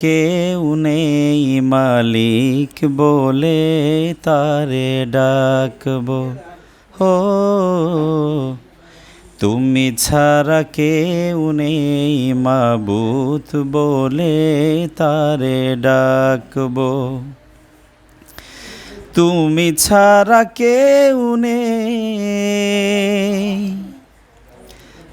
কেউ নেই মালিক বলে তারে ডাকবো। হো, তুমি ছাড়া কেউ নেই মাবুত বলে তারে ডাকবো। তুমি ছাড়া কেউ নেই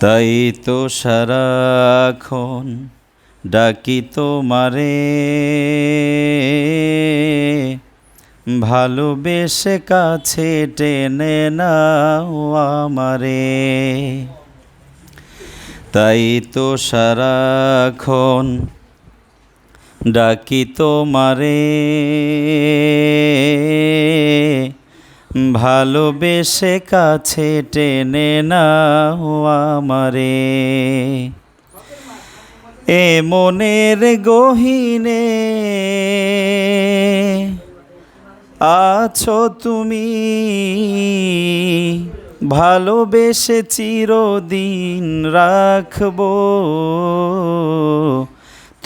তাই তো সারাক্ষণ ডাকি তোমারে। ভালোবেসে কাছে টেনে নাও আমারে। তাই তো সারাক্ষণ ডাকি তোমারে। ভালোবেসে কাছে টেনে নাও আমারে। এ মনের গহিনে আছো তুমি। ভালোবেসে চিরদিন রাখব।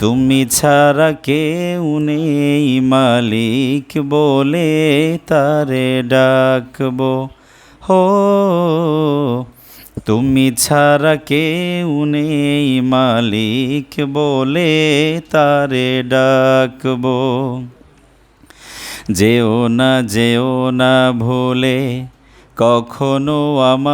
তুমি ছাড়া কেউ নেই, মালিক বলে তারে ডাকবো। হো, তুমি ছাড়া কেউ নেই, মালিক বলে তারে ডাকবো। যেও না যেও না ভুলে কখনো আমায়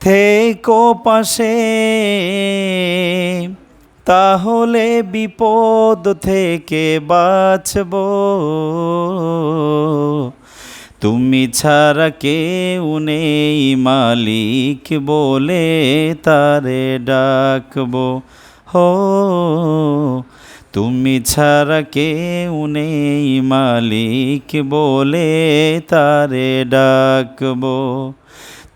থেকো পাশে, তাহলে বিপদ থেকে বাঁচব। তুমি ছাড়া কেউ নেই মালিক বলে তারে ডাকবো। হো, তুমি ছাড়া কেউ নেই মালিক বলে তারে ডাকবো।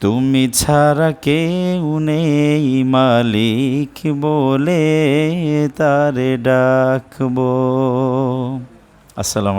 তুমি ছাড়া কে উনে মালিক বলে তারে ডাকবো। আসসালাম